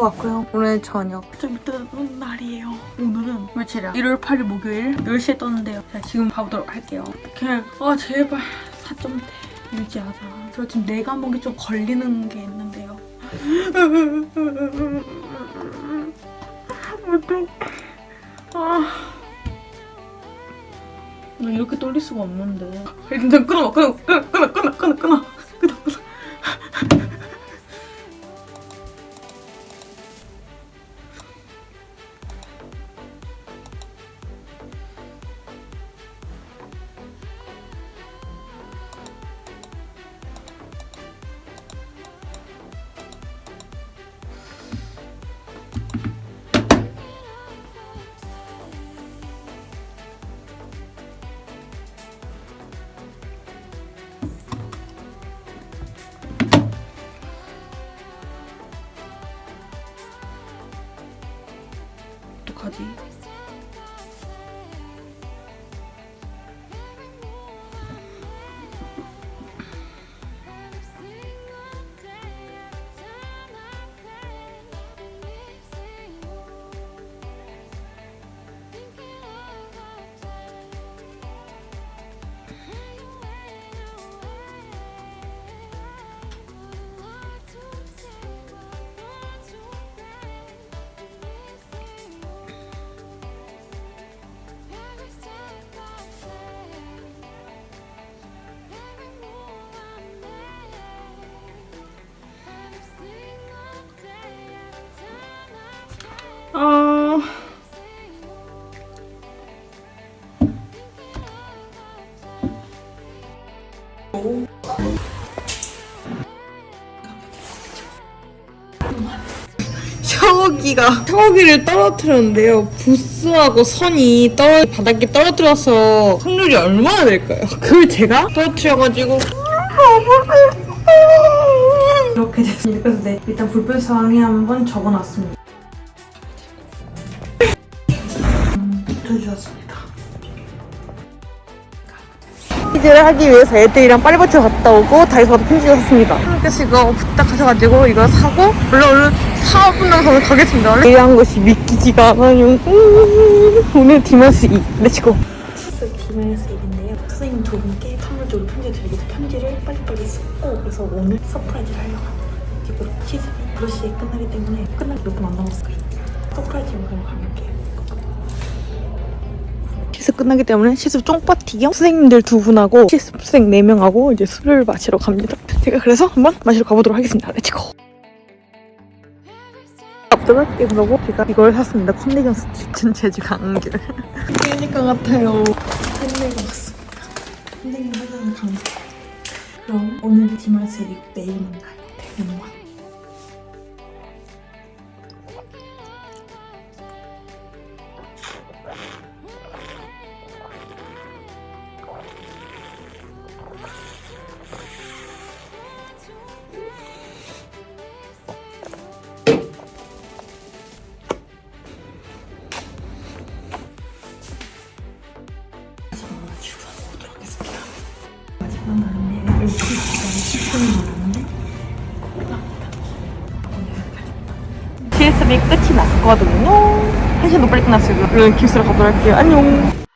하고 왔고요. 오늘 저녁 좀 이따 뜨는 날이에요. 오늘은 며칠이야? 일요일, 8일, 목요일 10시에 떴는데요. 자, 지금 가보도록 할게요. 그냥 아 제발 4점대 유지하자. 저 지금 뇌 과목이 좀 걸리는 게 있는데요. 어떡해. 아. 나 이렇게 떨릴 수가 없는데. 일단 끊어, 끊어, 끊어, 끊어, 끊어, 끊어. 끊어, 끊어. 아. 샤워기가 샤워기를 떨어뜨렸는데요. 부스하고 선이 떨어 바닥에 떨어뜨려서 확률이 얼마나 될까요? 그걸 제가 떨어뜨려가지고 이렇게 됐습니다. 그래서 네, 일단 불편 사항에 한번 적어놨습니다. 음, 붙여주셨습니다. 퀴즈를 하기 위해서 애들이랑 빨리버터 갔다 오고 다이소 가서 편지를 샀습니다. 그래서 이거 부탁하셔가지고 이거 사고 물론 오늘 사업분당 가서 가겠습니다. 이한 것이 믿기지가 않아요. 음, 오늘 디마스 2. 렛츠고. 디마스 2인데요. 선생님 두 분께 선물적으로 편지 드리고 편지를 빨리빨리 썼고 그래서 오늘 서프라이즈를 하려고 합니다. 지금 시즌이 8시에 끝나기 때문에 끝나기 몇분안 남았어요. 서프라이즈 영상을 가볼게요. 시습 끝나기 때문에 시습 쫑파티경 선생님들 두 분하고 시습생 네 명하고 이제 술을 마시러 갑니다. 제가 그래서 한번 마시러 가보도록 하겠습니다. 렛츠고. 앞서가 게임하고 제가 이걸 샀습니다. 컨디션. 진 재주 강길. 그러니까 같아요. 팬네가 왔습니다. 선생님 하자는 강사. 그럼 오늘 디마스 이고 내일만 가요. 대면만. TSB 끝이 났거든요. 1시간 더 빨리 끝났어요. 그럼 깁스를 가도록 할게요. 안녕.